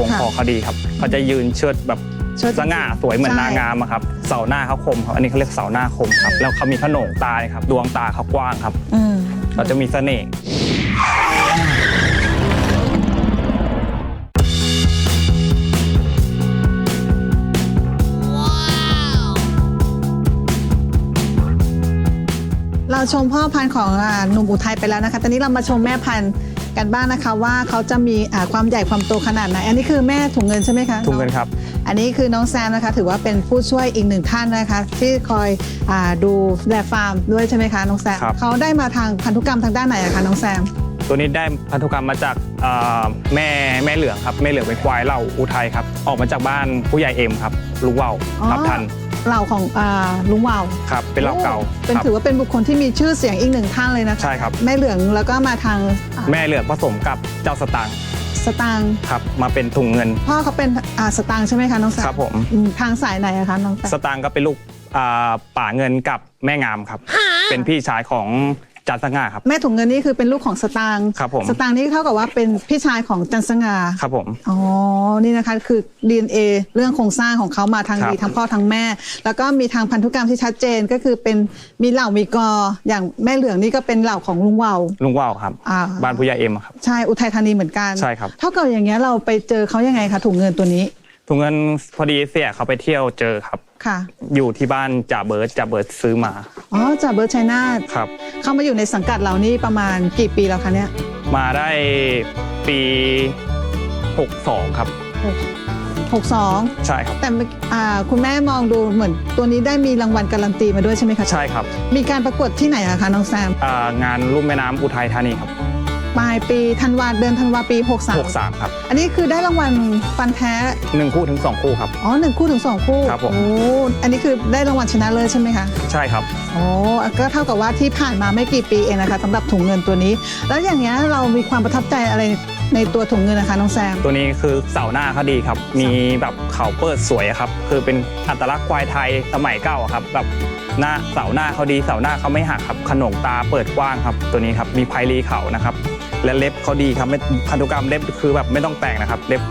วงค่ะคอเขาดีครับเขาจะยืนเชิดแบบเชิดสง่าสวยเหมือนใช่นางงามอะครับเสาหน้าเขาคมครับอันนี้เขาเรียกเสาหน้าคมครับแล้วเขามีขนงตาเนี่ยครับ ดวงตาเขากว้างครับอืมเขาจะมีเสน่ห์เราชมพ่อพันธุ์ของอ่าหนุ่มอุทัยไปแล้วนะคะ ตอนนี้เรามาชมแม่พันธุ์ กันบ้างนะคะว่าเขาจะมีอ่าความใหญ่ความโตขนาดไหนอันนี้คือแม่ถุงเงินใช่ไหมคะทุงเงินครับ อันนี้คือน้องแซมนะคะ ถือว่าเป็นผู้ช่วยอีกหนึ่งท่านนะคะ ที่คอยอาดูแลฟาร์มด้วยใช่ไหมคะน้องแซมครับเขาได้มาทางพันธุกรรมทางด้านไหนอะคะน้องแซม ตัวนี้ได้พันธุกรรมมาจากเอ่อแม่แม่เหลืองครับแม่เหลืองเป็นควายเหล่าอุทัยครับออกมาจากบ้านผู้ใหญ่เอ็มครับลุงว่าวอ๋อทับทันเหล่าของอ่าลุงวาวครับเป็นเหล่าเก่าโอ้เป็นครับถือว่าเป็นบุคคลที่มีชื่อเสียงอีกหนึ่งท่านเลยนะคะใช่ครับแม่เหลืองแล้วก็มาทางอ่าแม่เหลืองผสมกับเจ้าสตางค์สตางค์ครับมาเป็นถุงเงิน พ่อเขาเป็นอ่าสตางค์ใช่ไหมคะน้องแซมครับผมอืมทางสายไหนอะคะน้องแซมสตางค์ก็เป็นลูกอ่าป่าเงินกับแม่งามครับ เป็นพี่ชายของ จันทร์สง่าครับ แม่ถุงเงินนี่คือเป็นลูกของสตางค์ครับผม สตางค์นี่เท่ากับว่าเป็นพี่ชายของจันทร์สง่าครับผม อ๋อ นี่นะคะคือ DNA เรื่องโครงสร้างของเขามาทางครับดีทั้งพ่อทั้งแม่ แล้วก็มีทางพันธุกรรมที่ชัดเจนก็คือเป็นมีเหล่ามีกอ อย่างแม่เหลืองนี่ก็เป็นเหล่าของลุงเวาว ลุงว่าวครับ อ่า บ้านผู้ใหญ่เอ็มครับ ใช่อุทัยธานีเหมือนกันใช่ครับ เท่ากับอย่างเงี้ยเราไปเจอเขายังไงคะถุงเงินตัวนี้ ถุงเงินพอดีเสียเขาไปเที่ยวเจอครับ ค่ะ อยู่ที่บ้านจ่าเบิร์ดจ่าเบิร์ดซื้อมาอ๋อจากเบิร์ดชัยนาทครับ เข้ามาอยู่ในสังกัดเรานี่ประมาณกี่ปีแล้วคะเนี่ยมาได้ปี62ครับ หกสองใช่ครับ แต่เมื่ออ่าคุณแม่มองดูเหมือนตัวนี้ได้มีรางวัลการันตีมาด้วยใช่ไหมคะใช่ครับมีการประกวดที่ไหนอะคะน้องแซม อ่างานลุ่มแม่น้ำอุทัยธานีครับ ปลายปีธันวาเดือนธันวาปี 63 63 ครับอันนี้คือได้รางวัลฟันแท้ หนึ่งคู่ถึง2คู่ครับ อ๋อหนึ่งคู่ถึงสองคู่ครับผม โอ้อันนี้คือได้รางวัลชนะเลิศใช่ไหมคะ ใช่ครับ โอ้ก็เท่ากับว่าที่ผ่านมาไม่กี่ปีเองนะคะสำหรับถุงเงินตัวนี้ แล้วอย่างเงี้ยเรามีความประทับใจอะไรในตัวถุงเงินนะคะน้องแซม ตัวนี้คือเสาหน้าเขาดีครับ มีแบบเขาเปิดสวยอะครับ คือเป็นอัตลักษณ์ควายไทยสมัยเก่าอะครับ แบบหน้าเสาหน้าเขาดีเสาหน้าเขาไม่หักครับขนงตาเปิดกว้างครับ ตัวนี้ครับมีไพรีเขานะครับ และเล็บเขาดีครับไม่พันธุกรรมเล็บคือแบบไม่ต้องแต่งนะครับเล็บ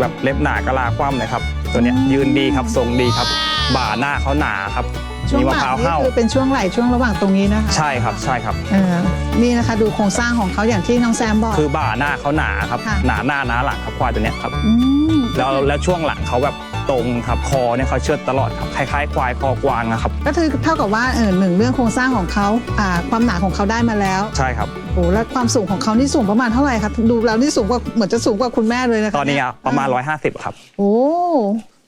แบบเล็บหนากะลาคว่ำเลยครับ ตัวเนี้ยยืนดีครับทรงดีครับ บ่าหน้าเขาหนาครับช่วมีงมะหพลัร้าวงนี่เห่าคือเป็นช่วงไหล่ช่วงระหว่างตรงนี้นะคะใช่ครับใช่ครับเออนี่นะคะดูโครงสร้างของเขาอย่างที่น้องแซมบอกคือบ่าหน้าเขาหนาครับค่ะหนาหน้าหนาหลังครับควายตัวเนี้ยครับมแล้วแล้วช่วงหลังเขาแบบตรงครับคอเนี่ยเขาเชิดตลอดครับคล้ายๆควายคอกวางนะครับก็คือเท่ากับว่าเออหนึ่งเรื่องโครงสร้างของเขาอ่าความหนาของเขาได้มาแล้ว ใช่ครับ โอ้แล้วความสูงของเขานี่สูงประมาณเท่าไหร่คะดูแล้วนี่สูงกว่าเหมือนจะสูงกว่าคุณแม่เลยนะคะตอนนี้อะประมาณอ่150 ครับ โอ้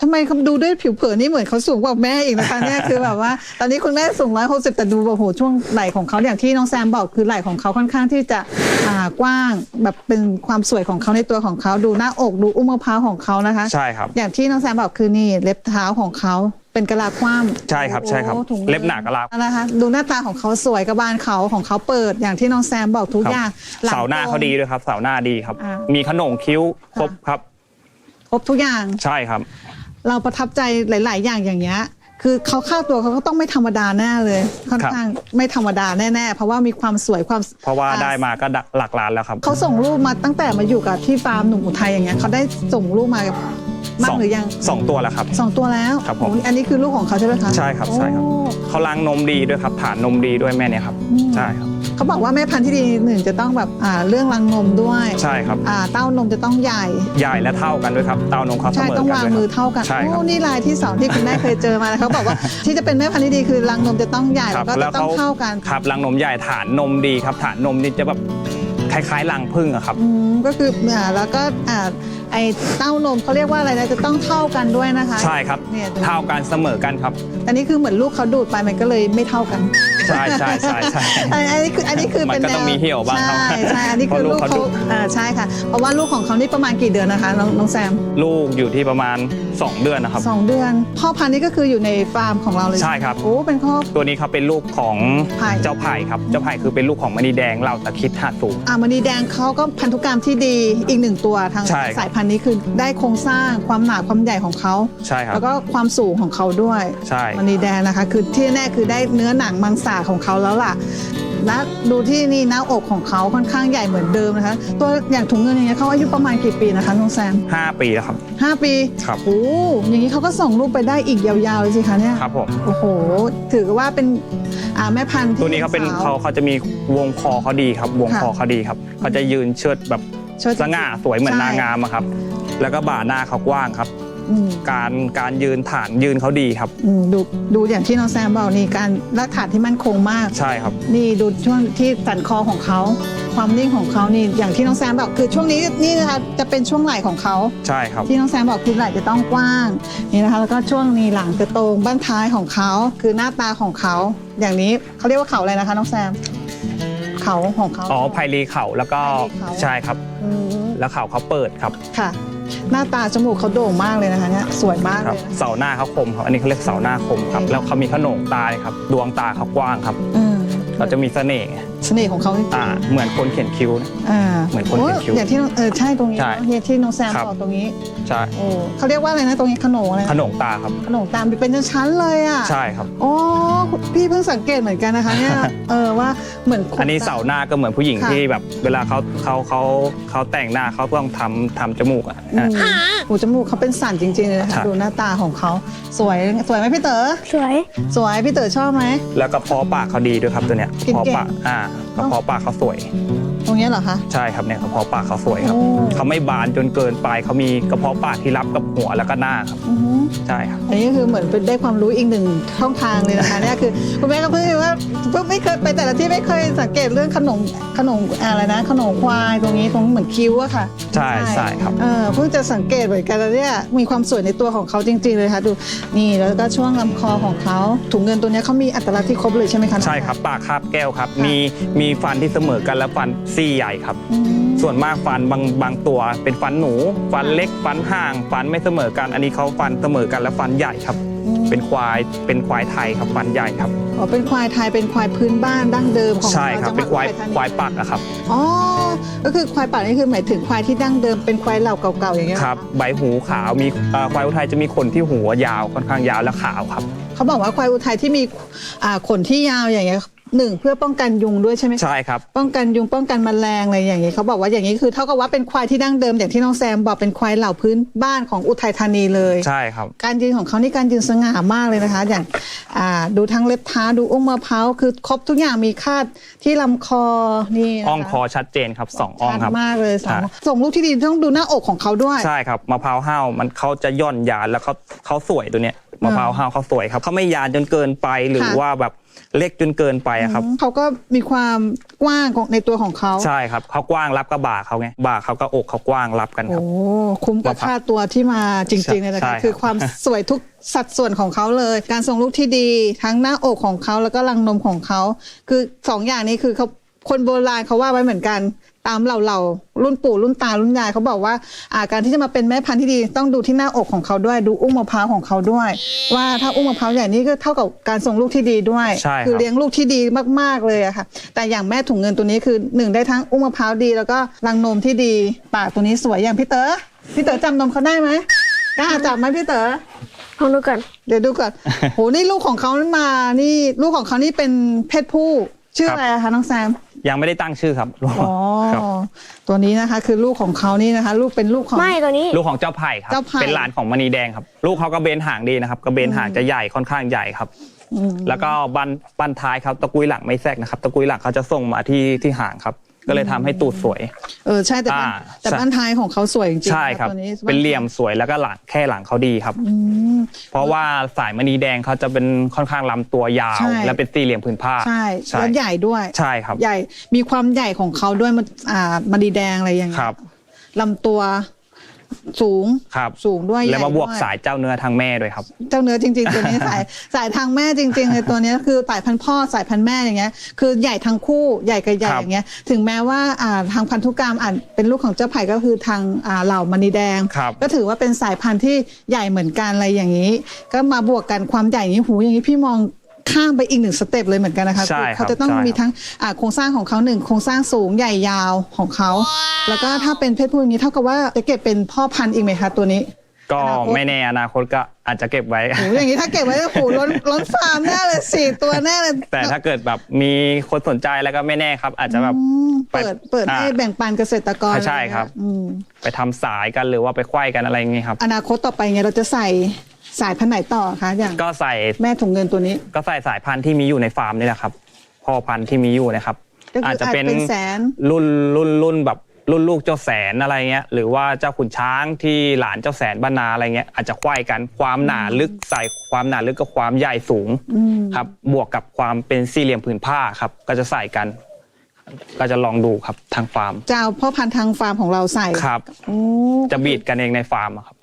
ทำไมเขาดูด้วยผิวเผินนี่เหมือนเขาสูงกว่าแม่อีกนะคะเนี่ยคือแบบว่า ตอนนี้คุณแม่สูงร้อยหกสิบแต่ดูแบบโหช่วงไหล่ของเขาอย่างที่น้องแซมบอกคือไหล่ของเขาค่อนข้างที่จะอ่ากว้างแบบเป็นความสวยของเขาในตัวของเขาดูหน้าอกดูอุ้มมะพร้าวของเขานะคะ ใช่ครับ อย่างที่น้องแซมบอกคือนี่เล็บเท้าของเขาเป็นกะลาคว่ำใช่ครับใช่ครับโอ้ถุงงิเล็บหนากะลา นะคะดูหน้าตาของเขาสวยกระบาลเขาของเขาเปิดอย่างที่น้องแซมบอกทุกครับ อย่างลังเสาหน้าเขาดีด้วยครับเสาหน้าดีครับ อ่ามีขนงคิ้วครบครับ ครบทุกอย่าง ใช่ครับ เราประทับใจหลาย ๆ อย่างอย่างเงี้ย คือเขาค่าตัวเขาก็ต้องไม่ธรรมดาแน่เลย ค่อนข้างไม่ธรรมดาแน่ ๆ เพราะว่ามีความสวยความเพราะว่าอ่ได้มาก็หลักล้านแล้วครับ เขาส่งรูปมาตั้งแต่มาอยู่กับที่ฟาร์มหนุ่มอุทัยอย่างเงี้ยเขาได้ส่งรูปมา บ้าสงองหรือยังสองตัวแล้วครับ สองตัวแล้วครับผม โอ้อันนี้คือลูกของเขาใช่ไหมคะใช่ครับใช่ครับ โอ้ เขาล้างนมดีด้วยครับ ฐานนมดีด้วยแม่เนี่ยครับ อืม ใช่ครับ เขาบอกว่าแม่พันธุ์ที่ดีหนึ่งจะต้องแบบอ่าเรื่องรังนมด้วยใช่ครับ อ่าเต้านมจะต้องใหญ่ ใหญ่และเท่ากันด้วยครับ เต้านมเขาเสใช่มอต้องกันวางด้วยมือครับ เท่ากันใช่ครับโอ้นี่ลายที่สองที่คุณแม่เคยเจอมาแล้วเขาบอกว่าที่จะเป็นแม่พันธุ์ที่ดีคือรังนมจะต้องใหญ่ครัแล้วก็จะต้องเท่ากันครับรังนมใหญ่ฐานนมดีครับ ฐานนมนี่จะแบบคล้ายๆรังผึ้งอะครับ อืมก็คืออ่าแล้วก็อ่า ไอเต้านมเขาเรียกว่าอะไรนะจะต้องเท่ากันด้วยนะคะใช่ครับเนี่ยดูเท่ากันเสมอกันครับอันนี้คือเหมือนลูกเขาดูดไปมันก็เลยไม่เท่ากัน ใช่ใช่ใช่ใช่อันอันนี้คืออันนี้คือมันเป็นก็แนต้องวมีเหี่ยวบ้างครับใช่ใช่อันนี้คือเพราะลูลูกกเขาเขาดุอ่าใช่ค่ะ เพราะว่าลูกของเขานี่ประมาณกี่เดือนนะคะน้องน้องแซมลูกอยู่ที่ประมาณ 2 เดือนนะครับ สองเดือน พ่อพันธุ์นี่ก็คืออยู่ในฟาร์มของเราเลยใช่ครับ โอ้เป็นครอบ ตัวนี้เขาเป็นลูกของไผ่ เจ้าไผ่ครับ เจ้าไผ่คือเป็นลูกของมณีแดงเราตะคิดหาดสูงอามณีแดงเขาก็พันธุกรรมที่ดีอีกหนึ่งตัวทางใช่ครับ สายพันธุ์นี้คือได้โครงสร้างความหนาความใหญ่ของเขา ใช่ครับ แล้วก็ความสูงของเขาด้วยใช่ มณีแดงนะคะ คือที่แน่คือได้เนื้อหนังมังสาของเขาแล้วล่ะและดูที่นี่หน้าอกของเขาค่อนข้างใหญ่เหมือนเดิมนะคะ ตัวอย่างถุงเงินอย่างเงี้ยเขาอายุประมาณกี่ปีนะคะน้องแซม5ปีแล้วครับห้าปีครับ โอ้อย่างนี้เขาก็ส่งลูกไปได้อีกยาวๆเลยสิคะเนี่ยครับผม โอ้โห ถือว่าเป็นอ่าแม่พันธุ์ที่ตัวนี้เขาเป็นสวเขาเขาจะมีวงคอเขาดีครับ วงค่ะคอเขาดีครับเขาจะยืนเชิดแบบเชิดจริสงๆง่าสวยเหมือนใช่นางงามอะครับ แล้วก็บ่าหน้าเขากว้างครับอืม การการยืนฐานยืนเขาดีครับ อืมดูดูอย่างที่น้องแซมบอกนี่การรากฐานที่มั่นคงมาก ใช่ครับ นี่ดูช่วงที่สันคอของเขา ความนิ่งของเขานี่อย่างที่น้องแซมบอกคือช่วงนี้นี่นะคะจะเป็นช่วงไหล่ของเขาใช่ครับ ที่น้องแซมบอกคือไหล่จะต้องกว้างนี่นะคะ แล้วก็ช่วงนี้หลังจะตรงบ้านท้ายของเขา คือหน้าตาของเขา อย่างนี้เขาเรียกว่าเขาอะไรนะคะน้องแซม เขาของเขา อ๋อไพรีเข่าแล้วก็ไพรีเข่า ใช่ครับ อืมแล้วเข่าเขาเปิดครับ ค่ะ หน้าตาจมูกเขาโด่งมากเลยนะคะเนี่ยสวยมากครับเลยนะ เสาหน้าเขาคมครับ อันนี้เขาเรียกเสาหน้าคมครับ อืม แล้วเขามีขนงตาเลยครับ ดวงตาเขากว้างครับ อืม เราจะมีเสน่ห์เสน่ห์ของเขาจริงๆอ่าเหมือนคนเขียนคิ้วนะอ่าเหมือนคนเขียนคิ้วโอย่างที่น้องเออใช่ตรงนี้ใช่เนอะเนี่ยที่น้องแซมครับ บอกตรงนี้ใช่โอ้เขาเรียกว่าอะไรนะตรงนี้ขนงอะไรนะขนงตาครับ ขนมตามเป็นชั้นๆเลยอะใช่ครับ โอ้พี่เพิ่งสังเกตเหมือนกันนะคะเนี่ยเออว่าเหมือนขอันนี้เสาหน้าก็เหมือนผู้หญิงค่ะ ที่แบบเวลาเขาเขาเขาเขาแต่งหน้าเขาต้องทำทำจมูกอะ อืมหูจมูกเขาเป็นสันจริงๆเลยนะใช่คะดูหน้าตาของเขาสวยสวยไหมพี่เต๋อสวย สวยพี่เต๋อชอบไหม แล้วก็เพาะปากเขาดีด้วยครับตัวเนี้ยกินเพาะเก่ง ปากอ่า happen. กระเพาะปากเขาสวย ตรงเนี้ยเหรอคะ ใช่ครับเนี่ยกระเพาะปากเขาสวยครับโอ้ เขาไม่บานจนเกินไปเขามีกระเพาะปากที่รับกับหัวแล้วก็หน้าครับอือหือใช่ครับ อันนี้คือเหมือนเป็นได้ความรู้อีกหนึ่งช่องทางเลยนะคะ เนี่ยคือคุณแม่ก็เพิ่งรู้ว่าเพิ่งไม่เคยไปแต่ละที่ไม่เคยสังเกตเรื่องขนมขนมอะไรนะ ขนมควายตรงนี้ตรงเหมือนคิ้วอะค่ะใช่ใช่ครับ เออเพิ่งจะสังเกตเหมือนกันแล้วเนี่ยมีความสวยในตัวของเขาจริง ๆเลยค่ะดูนี่แล้วก็ช่วงลำคอของเขาถุงเงินตัวเนี้ยเขามีอัตลักษณ์ที่ครบเลยใช่ไหมคะ ใช่ครับปากคาบแก้วครับ มีมีฟันที่เสมอกันและฟันซี่ใหญ่ครับอืมส่วนมากฟันบางบางตัวเป็นฟันหนู ฟันเล็กฟันห่าง ฟันไม่เสมอกัน อันนี้เขาฟันเสมอกันและฟันใหญ่ครับอืมเป็นควายเป็นควายไทยครับฟันใหญ่ครับอ๋อเป็นควายไทยเป็นควายพื้นบ้านดั้งเดิมของใช่ครับจังหเป็นควายอุทัธนีควายปักอะครับอ๋อก็คือควายป่านี่คือหมายถึงควายที่ดั้งเดิมเป็นควายเหล่าเก่าๆอย่างเงี้ยครับ ใบหูขาวมีเอ่อควายอุทัยจะมีขนที่หัวยาวค่อนข้างยาวและขาวครับ เขาบอกว่าควายอุทัยที่มีอ่าขนที่ยาวอย่างเงี้ย หนึ่งเพื่อป้องกันยุงด้วยใช่ไหมคะ ใช่ครับ ป้องกันยุงป้องกันแมลงอะไรอย่างนี้เขาบอกว่าอย่างนี้คือเท่ากับว่าเป็นควายที่ดั้งเดิมอย่างที่น้องแซมบอกเป็นควายเหล่าพื้นบ้านของอุทัยธานีเลย ใช่ครับ การยืนของเขานี่การยืนสง่ามากเลยนะคะ อย่างอ่าดูทั้งเล็บเท้าดูอุ้งมะพร้าวคือครบทุกอย่างมีคาดที่ลำคอนี่นะคะอ่องคอชัดเจนครับสองอ่องชัดครับมากเลยสองใช่ส่งลูกที่ดีต้องดูหน้าอกของเขาด้วย ใช่ครับมะพร้าวห้าวมันเขาจะย่อนยานแล้วเขาเขาสวยตัวเนี้ยมะพร้าวห้าวเขาสวยครับเขาไม่ยานจนเกินไปหรือค่ะ ว่าแบบ เล็กจนเกินไปอะครับ เขาก็มีความกว้างของในตัวของเขาใช่ครับเขากว้างรับกับบ่าเขาไงบ่าเขาก็อกเขากว้างรับกันคโอ้รับคุ้มกับมะพร้าวค่าตัวที่มาจริงๆเลยนะใช่คะครับคือความสวยทุกสัดส่วนของเขาเลย การทรงลูกที่ดีทั้งหน้าอกของเขาแล้วก็รังนมของเขา คือสองอย่างนี้คือเขา คนโบราณเขาว่าไว้เหมือนกัน ตามเหล่าๆรุ่นปู่รุ่นตารุ่นยายเขาบอกว่าอ่าการที่จะมาเป็นแม่พันธุ์ที่ดีต้องดูที่หน้าอกของเขาด้วยดูอุ้งมะพร้าวของเขาด้วย ว่าถ้าอุ้งมะพร้าวใหญ่นี่ก็เท่ากับการส่งลูกที่ดีด้วย ใช่ครับ คือเลี้ยงลูกที่ดีมากๆเลยอะค่ะ แต่อย่างแม่ถุงเงินตัวนี้คือหนึ่งได้ทั้งอุ้งมะพร้าวดี แล้วก็รังนมที่ดี ปากตัวนี้สวยอย่างพี่เต๋อพี่เต๋อจำนมเขาได้ไหมกล้าจับไหมพี่เต๋อ ลองดูก่อนเดี๋ยวดูก่อน โห นี่ลูกของเขามา นี่ลูกของเขานี่เป็นเพศผู้ ชื่อครับ อะไรอะคะน้องแซม ยังไม่ได้ตั้งชื่อครับลูกอ๋อครับ ตัวนี้นะคะ คือลูกของเขานี่นะคะ ลูกเป็นลูกของ ไม่ตัวนี้ ลูกของเจ้าไผ่ครับ เจ้าไผ่ เป็นหลานของมณีแดงครับ ลูกเขากระเบนหางดีนะครับกระเบนหางจะใหญ่ค่อนข้างใหญ่ครับ อืมแล้วก็บันบันท้ายครับตะกุยหลังไม่แทรกนะครับ ตะกุยหลังเขาจะส่งมาที่ที่หางครับ ก็เลยทำให้ตูดสวย เออใช่แต่บ้านอ่าแต่ใช่ บ้านท้ายของเขาสวยจริงๆใช่ครับ ตัวนี้เป็นเหลี่ยมสวยแล้วก็หลังแค่หลังเขาดีครับ อืม เพราะว่าสายมณีแดงเขาจะเป็นค่อนข้างลำตัวยาว ใช่ และเป็นสี่เหลี่ยมผืนผ้า ใช่ใช่ แล้วใหญ่ด้วย ใช่ครับ ใหญ่มีความใหญ่ของเขาด้วยมันอ่ามันดีแดงอะไรอย่างเงี้คยรับลำตัว สูงครับสูงด้วยแล้วมาใหญ่บวกด้วยสายเจ้าเนื้อทางแม่ด้วยครับ เจ้าเนื้อจริง ๆ ตัวนี้สายสายทางแม่จริงๆเลยตัวเนี้ยคือสายพันธุ์พ่อสายพันธุ์แม่อย่างเงี้ยคือใหญ่ทั้งคู่ใหญ่กับใหญ่ครับอย่างเงี้ยถึงแม้ว่าอ่าทางพันธุกรรมอาจเป็นลูกของเจ้าไผ่ก็คือทางอ่าเหล่ามณีแดงครับก็ถือว่าเป็นสายพันธุ์ที่ใหญ่เหมือนกันอะไรอย่างนี้ ก็มาบวกกันความใหญ่อย่างนี้หูอย่างนี้พี่มอง ข้ามไปอีกหนึ่งสเต็ปเลยเหมือนกันนะคะใช่คือครับเขาจะต้องใช่มีครับทั้งอ่าโครงสร้างของเขาหนึ่งโครงสร้างสูงใหญ่ยาวของเขา แล้วก็ถ้าเป็นเพศผู้อย่างนี้เท่ากับว่าจะเก็บเป็นพ่อพันธุ์อีกไหมคะตัวนี้ ก็อนาคต ไม่แน่อนาคตก็อาจจะเก็บไว้ โอ้โหอย่างนี้ถ้าเก็บไว้โอ้โหล้นล้นฟาร์มแน่เลยสี่ตัวแน่เลย แต่ถ้าเกิดแบบมีคนสนใจแล้วก็ไม่แน่ครับ อาจจะแบบ อืมเปิดเปิดอ่าให้แบ่งปันเกษตรกรใช่ครับอืมไปทำสายกันหรือว่าไปไขว้กันอะไรอย่างงี้ครับ อนาคตต่อไปไงเราจะใส่ สายพันธุ์ไหนต่อคะอย่างก็ใส่แม่ถุงเงินตัวนี้ ก็ใส่สายพันธุ์ที่มีอยู่ในฟาร์มนี่แหละครับพ่อพันธุ์ที่มีอยู่นะครับ ก็คืออาอาจจะเป็นอาจเป็นแสนรุ่นรุ่นรุ่นแบบรุ่นลูกเจ้าแสนอะไรเงี้ยหรือว่าเจ้าขุนช้างที่หลานเจ้าแสนบ้านนาอะไรเงี้ยอาจจะไขว้กันความหนาลึกใส่ความหนาลึกกับความใหญ่สูงอืมครับบวกกับความเป็นสี่เหลี่ยมผืนผ้าครับ ก็จะใส่กัน ก็จะลองดูครับทางฟาร์มจะเอาพ่อพันธุ์ทางฟาร์มของเราใส่ครับโอ้จะบีดกันเองในฟาร์มอะครับ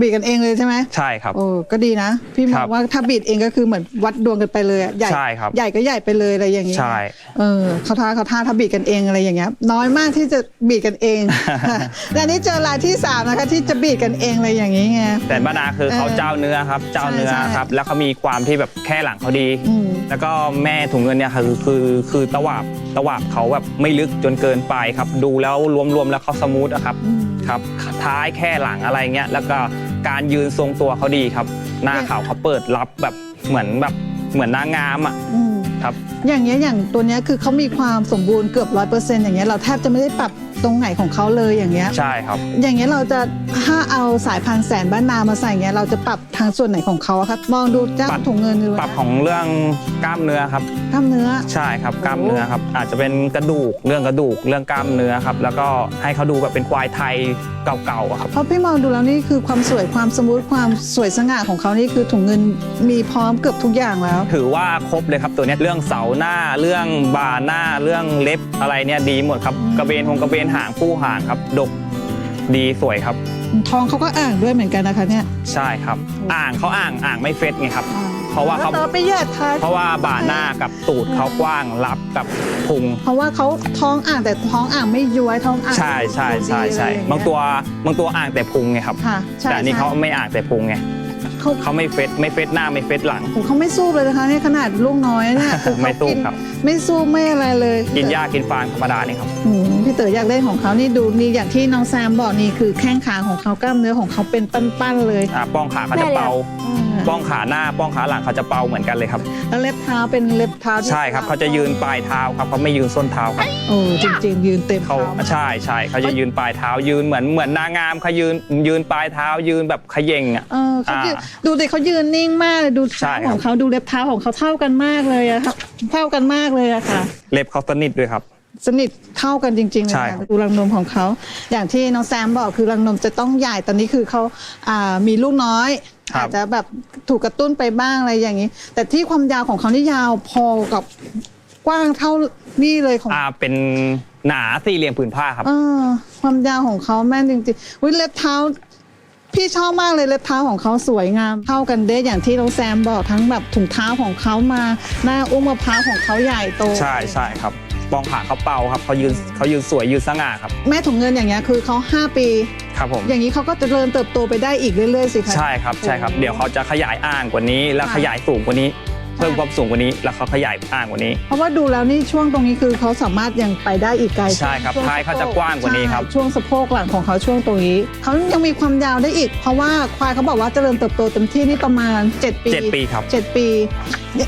บีดกันเองเลยใช่ไหมใช่ครับ โอ้ก็ดีนะ พี่มครัองบว่าถ้าบีดเองก็คือเหมือนวัดดวงกันไปเลยอะใหญ่ใช่ครับ ใหญ่ก็ใหญ่ไปเลยอะไรอย่างเงี้ยใช่ เออเขาท่าเขาท่าถ้าบีดกันเองอะไรอย่างเงี้ยน้อยมากที่จะบีดกันเอง และอันนี้เจอรายที่สามนะคะที่จะบีดกันเองอะไรอย่างงี้ไง แต่บ้านนาคือเขาเออเจ้าเนื้อครับ เจ้าเนื้อใช่ใช่ ครับ แล้วเขามีความที่แบบแค่หลังเขาดี อืม แล้วก็แม่ถุงเงินเนี่ยคือคือคือตะวาบตะวาบเขาแบบไม่ลึกจนเกินไปครับ ดูแล้วรวมๆแล้วเขาสมูทอะครับ อืม ครับท้ายแค่หลังอะไรเงี้ยแล้วก็ การยืนทรงตัวเขาดีครับ หน้าเขาเขาเปิดรับแบบเหมือนแบบเหมือนนางงามอะอืมครับ อย่างเงี้ยอย่างตัวเนี้ยคือเขามีความสมบูรณ์เกือบร้อยเปอร์เซ็นต์อย่างเงี้ยเราแทบจะไม่ได้ปรับ ตรงไหนของเขาเลยอย่างเงี้ย ใช่ครับ อย่างเงี้ยเราจะถ้าเอาสายพันธุ์แสนบ้านนามาใส่เงี้ยเราจะปรับทางส่วนไหนของเขาอะครับมองดูเจ้าปรับ ถุงเงินดูนะปรับของเรื่องกล้ามเนื้อครับ กล้ามเนื้อ ใช่ครับกล้ามเนื้อครับ อาจจะเป็นกระดูกเรื่องกระดูกเรื่องกล้ามเนื้อครับ แล้วก็ให้เขาดูแบบเป็นควายไทยเก่าๆอะครับ เพราะพี่มองดูแล้วนี่คือความสวยความสมูทความสวยสง่าของเขานี่คือถุงเงินมีพร้อมเกือบทุกอย่างแล้ว ถือว่าครบเลยครับตัวเนี้ยเรื่องเสาหน้าเรื่องบ่าหน้าเรื่องเล็บอะไรเนี่ยดีหมดครับกระเบนหงกระเบนหางผู้หางครับ ดกดีสวยครับท้องเขาก็อ่างด้วยเหมือนกันนะคะเนี่ย ใช่ครับ อ่างเขาอ่างอ่างไม่เฟดไงครับ เพราะว่าเขาต่อไปแยกท้ายเพราะว่าบ่าหน้ากับตูดเขากว้างรับกับพุง เพราะว่าเขาท้องอ่างแต่ท้องอ่างไม่ย้วยท้องอ่างใช่ใช่ใช่ใช่ดีอะไรอย่เยบางตัวบางตัวอ่างแต่พุงไงครับค่ะใช่แต่อันนี้ใช่เขาไม่อ่างแต่พุงไง เขาเขาไม่เฟดไม่เฟดหน้าไม่เฟดหลัง โอ้เขาไม่สู้เลยนะคะนี่ขนาดลูกน้อยเนี่ยคือเขาไม่สู้กินครับ ไม่สู้ไม่อะไรเลยกินหญ้ากินฟางธรรมดานี่ครับ อืมพี่เต๋ออยากเล่นของเขานี่ดูนี่อย่างที่น้องแซมบอกนี่คือแข้งขาของเขากล้ามเนื้อของเขาเป็นปั้นๆเลย อ่าป้องขาเขาจะเปาอ่า ป้องขาหน้าป้องขาหลังเขาจะเปาเหมือนกันเลยครับ แล้วเล็บเท้าเป็นเล็บเท้าที่ใช่ครับเขาจะยืนปลายเท้าครับเขาไม่ยืนส้นเท้าครับโอ้จริงๆ ยืนเต็มเขาเท้าใช่ใช่เขาจะยืนปลายเท้ายืนเหมือนเหมือนนางงามเขายืนยืนปลายเท้ายืนแบบเขย่งอะ เออเขายืนอ่าดูดิเขายืนนิ่งมากเลยดูใช่เท้าครับของเขาดูเล็บเท้าของเขาเท่ากันมากเลยอะครับเท่ากันมากเลยอะค่ะ เล็บเขาสนิทด้วยครับ สนิทเท่ากันจริงๆเลยใช่ค่ะดูรังนมของเขา อย่างที่น้องแซมบอกคือรังนมจะต้องใหญ่ตอนนี้คือเขาอ่ามีลูกน้อย ครับ อาจจะแบบถูกกระตุ้นไปบ้างอะไรอย่างนี้ แต่ที่ความยาวของเขานี่ยาวพอกับกว้างเท่านี่เลยของ อ่าเป็นหนาสี่เหลี่ยมผืนผ้าครับ เออความยาวของเขาแม่นจริงๆวิเล็บเท้า พี่ชอบมากเลยเล็บเท้าของเขาสวยงาม เท่ากันเด้อย่างที่น้องแซมบอกทั้งแบบถุงเท้าของเขามา หน้าอุ้งมะพร้าวของเขาใหญ่โต ใช่ใช่ครับ ป้องขาเขาเปาครับเขายืนเขายืนสวยยืนสง่าครับ แม่ถุงเงินอย่างเงี้ยคือเขา 5 ปี ครับผม อย่างนี้เขาก็จะเจริญเติบโตไปได้อีกเรื่อยๆสิคะ ใช่ครับใช่ครับ เดี๋ยวเขาจะขยายอ่างกว่านี้ แล้วค่ะ ขยายสูงกว่านี้ เพิ่มความสูงกว่านี้ แล้วเขาขยายอ่างกว่านี้ เพราะว่าดูแล้วนี่ช่วงตรงนี้คือเขาสามารถยังไปได้อีกไกลใช่ครับช่วงท้ายเขาจะกว้างกว่านี้ครับใช่ช่วงสะโพกหลังของเขาช่วงตรงนี้เขายังมีความยาวได้อีก เพราะว่าควายเขาบอกว่าเจริญเติบโตเต็มที่นี่ประมาณ 7 ปีเจ็ดปีครับเจ็ดปี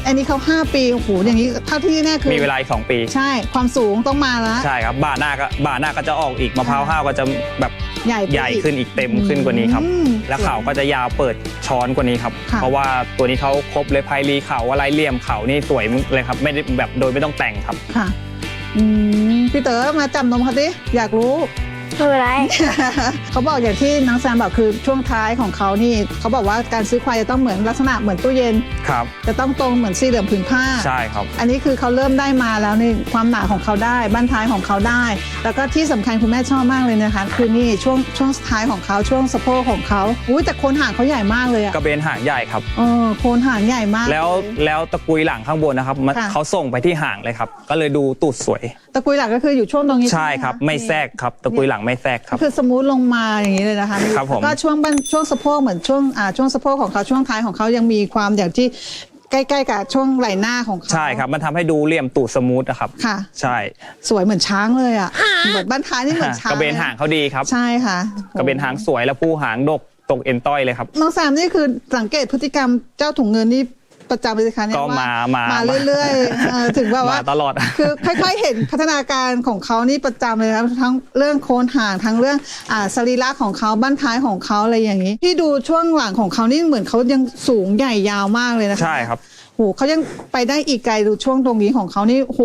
อันนี้เขา 5 ปีโอ้โหอย่างนี้เท่าที่แน่คือมีเวลาอีกสองปี ใช่ความสูงต้องมาแล้วใช่ครับบ่าหน้าก็บ่าหน้าก็จะออกอีกมะพร้าวห้าวก็จะแบบใหญ่ไปใหญ่ขึ้นอีกเต็มขึ้นกว่านี้ครับอืมแล้วเขาก็จะยาวเปิดช้อนกว่านี้ครับค่ะเพราะว่าตัวนี้เขาครบเลยไพรีเขาอะไรเหลี่ยมเขานี่สวยเลยครับ ไม่ได้แบบโดยไม่ต้องแต่งครับ ค่ะอืมพี่เต๋อมาจำนมเขาดิอยากรู้ ไม่เป็นไร เขาบอกอย่างที่น้องแซมบอกคือช่วงท้ายของเขานี่เขาบอกว่าการซื้อควายจะต้องเหมือนลักษณะเหมือนตู้เย็น ครับ จะต้องตรงเหมือนสี่เหลี่ยมผืนผ้า ใช่ครับ อันนี้คือเขาเริ่มได้มาแล้วนี่ความหนาของเขาได้บ้านท้ายของเขาได้ แล้วก็ที่สำคัญคุณแม่ชอบมากเลยนะคะ คือนี่ช่วงช่วงท้ายของเขาช่วงสะโพกของเขาอุ้ยแต่โคนหางเขาใหญ่มากเลยอะกระเบนหางใหญ่ครับเออโคนหางใหญ่มาก แล้วเยแล้วตะกุยหลังข้างบนนะครับมันค่ะเขาส่งไปที่หางเลยครับ ก็เลยดูตูดสวย ตะกุยหลักก็คืออยู่ช่วงตรงนี้ใช่ครับหไม่แทรกครับตะกุยหลังไม่แทรกครับ คือสมูทลงมาอย่างนี้เลยนะคะครับผมแล้วก็ช่วงบันช่วงสะโพกเหมือนช่วงอ่าช่วงสะโพกของเขาช่วงท้ายของเขายังมีความอย่างที่ใกล้ๆกับช่วงไหล่หน้าของเขาใช่ครับมันทำให้ดูเหลี่ยมตูดสมูทนะครับ ค่ะ ใช่สวยเหมือนช้างเลยอะเหมือนบ้านท้ายนี่เหมือนช้างกระเบนหางเขาดีครับ ใช่ค่ะ กระเบนหางสวยแล้วผู้หางดกตกเอ็นต้อยเลยครับ น้องแซมนี่คือสังเกตพฤติกรรมเจ้าถุงเงินนี่ ประจำเลยสิคะเนี่ยก็ว่ามามามาเรื่อยๆเออถึงแบบว่ามาตลอด คือค่อยๆเห็นพัฒนาการของเขานี่ประจำเลยครับทั้งเรื่องโคนห่างทั้งเรื่องอ่าสรีระของเขาบั้นท้ายของเขาอะไรอย่างนี้พี่ดูช่วงหลังของเขานี่เหมือนเขายังสูงใหญ่ยาวมากเลยนะคะ ใช่ครับ โหเขายังไปได้อีกไกลดูช่วงตรงนี้ของเขานี่โห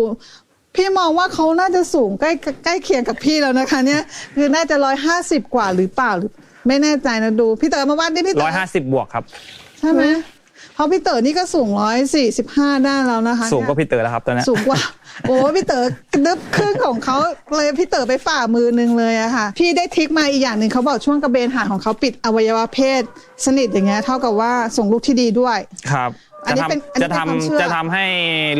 พี่มองว่าเขาน่าจะสูงใกล้ใกล้เคียงกับพี่แล้วนะคะ เนี่ย คือน่าจะร้อยห้าสิบกว่าหรือเปล่าหรือ ไม่แน่ใจนะดู พี่เต๋อมาวัดดิพี่เต๋150บวกครับ ใช่ไหม เพราะพี่เต๋อนี่ก็สูงร้อยสี่สิบห้าได้แล้วนะคะสูงกว่าเนี่ยพี่เต๋อแล้วครับตอนนี้สูงกว่า โอ้พี่เต๋อกระดึบครึ่งของเขาเลยพี่เต๋อไปฝ่ามือหนึงเลยอะค่ะ พี่ได้ทริกมาอีกอย่างหนึ่งเขาบอกช่วงกระเบนหางของเขาปิดอวัยวะเพศ สนิทอย่างเงี้ยเท่ากับว่าส่งลูกที่ดีด้วยครับอันจะนี้เป็นอันทำนี้จะเป็นความเชื่อทำจะทำให้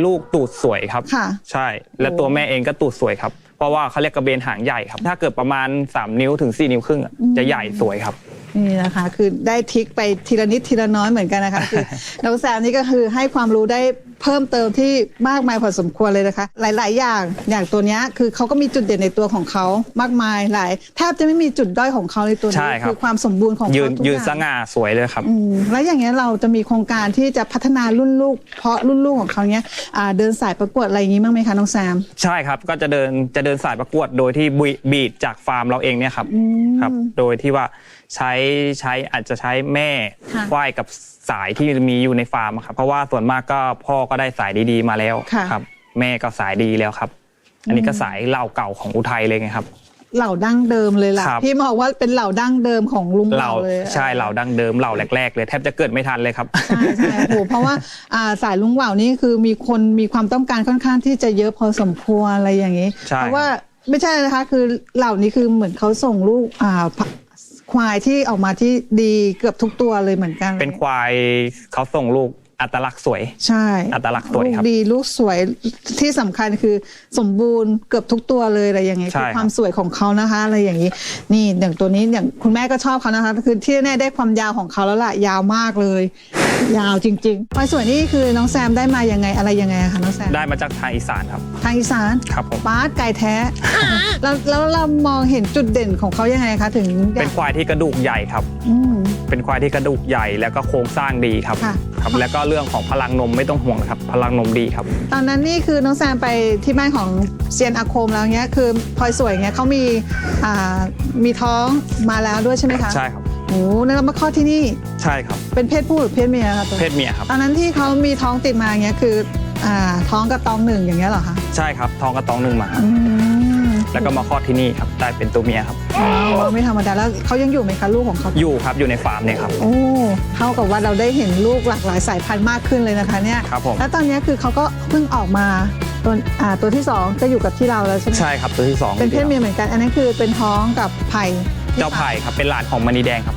ลูกตูดสวยครับค่ะใช่ และโอ้ตัวแม่เองก็ตูดสวยครับ เพราะว่าเขาเรียกกระเบนหางใหญ่ครับ ถ้าเกิดประมาณ 3 นิ้วถึง 4 นิ้วครึ่งอะจะใหญ่สวยครับ นี่นะคะคือได้ทริกไปทีละนิดทีละน้อยเหมือนกันนะคะคือ น้องแซมนี่ก็คือให้ความรู้ได้เพิ่มเติมที่มากมายพอสมควรเลยนะคะ หลาย ๆ อย่างอย่างตัวเนี้ยคือเขาก็มีจุดเด่นในตัวของเขามากมายหลายแทบจะไม่มีจุดด้อยของเขาในตัวใช่นี้ครับ คือความสมบูรณ์ของยืเขานทุกยือนย่างสง่าสวยเลยครับ อืมแล้วอย่างเงี้ยเราจะมีโครงการที่จะพัฒนารุ่นลูก เพราะรุ่นลูกของเขาเนี้ยอ่าเดินสายประกวดอะไรอย่างงี้บ้างไหมคะน้องแซม ใช่ครับก็จะเดินจะเดินสายประกวดโดยที่บีบีดจากฟาร์มเราเองเนี่ยครับครับ โดยที่ว่า ใช้ใช้อาจจะใช้แม่ค่ะควายกับสายที่มีอยู่ในฟาร์มอะครับ เพราะว่าส่วนมากก็พ่อก็ได้สายดีๆมาแล้วค่ะ ครับ แม่ก็สายดีแล้วครับ อันนี้ก็สายเหล่าเก่าของอุทัยเลยไงครับ เหล่าดั้งเดิมเลยล่ะครับ พี่มองว่าเป็นเหล่าดั้งเดิมของลุงเหล่าเราเลยใช่เหล่าดั้งเดิมเหล่าแรกๆเลยแทบจะเกิดไม่ทันเลยครับ ใช่ใช่โอ้โหเพราะว่าอ่าสายลุงเหว่านี่คือมีคนมีความต้องการค่อนข้างที่จะเยอะพอสมควรอะไรอย่างนี้ ใช่ เพราะว่าไม่ใช่นะคะคือเหล่านี้คือเหมือนเขาส่งลูกอ่า ควายที่ออกมาที่ดีเกือบทุกตัวเลยเหมือนกันเป็นควายเขาส่งลูกอัตลักษณ์สวย ใช่อัตลักษณ์สวยลูกครับดีลูกสวยที่สำคัญคือสมบูรณ์เกือบทุกตัวเลยอะไรอย่างเงี้ยใช่คือครับความสวยของเขานะคะ อะไรอย่างนี้ นี่อย่างตัวนี้อย่างคุณแม่ก็ชอบเขานะคะ คือที่แน่ได้ความยาวของเขาแล้วล่ะยาวมากเลย ยาวจริงๆควายสวยนี่คือน้องแซมได้มายังไงอะไรยังไงอะคะน้องแซมได้มาจากทางอีสานครับ ทางอีสานครับผม ปาร์ตไก่แท้แล้วแล้วเรามองเห็นจุดเด่นของเขายังไงคะถึงอยากเป็นควายที่กระดูกใหญ่ครับ อืม เป็นควายที่กระดูกใหญ่แล้วก็โครงสร้างดีครับ ค่ะ ครับ แล้วก็เรื่องของพลังนมไม่ต้องห่วงนะครับ พลังนมดีครับ ตอนนั้นนี่คือน้องแซมไปที่บ้านของเซียนอาคมแล้วเนี้ยคือพลอยสวยเงี้ยเขามีอ่ามีท้องมาแล้วด้วยใช่ไหมคะ ใช่ครับ โอ้แล้วเรามาคลอดที่นี่ใช่ครับ เป็นเพศผู้หรือเพศเมียคะตัวเพศเมียครับ ตอนนั้นที่เขามีท้องติดมาเงี้ยคืออ่าท้องกับตองหนึ่งอย่างเงี้ยเหรอคะใช่ครับทองกระตองหนึ่งมาอืมแล้วก็มาคลอดที่นี่ครับได้เป็นตัวเมียครับว้าวไม่ธรรมดาแล้วเขายังอยู่ไหมคะลูกของเขาอยู่ครับอยู่ในฟาร์มเนี่ยครับ โอ้เท่ากับว่าเราได้เห็นลูกหลากหลายสายพันธุ์มากขึ้นเลยนะคะเนี่ยครับผม แล้วตอนเนี้ยคือเขาก็เพิ่งออกมาตัวอ่าตัวที่สองจะอยู่กับที่เราแล้วใช่ไหมใช่ครับตัวที่สองเป็นเพศเมียเหมือนกัน อันนั้นคือเป็นท้องกับไผ่เจ้าไผ่ครับเป็นหลานของมณีแดงครับ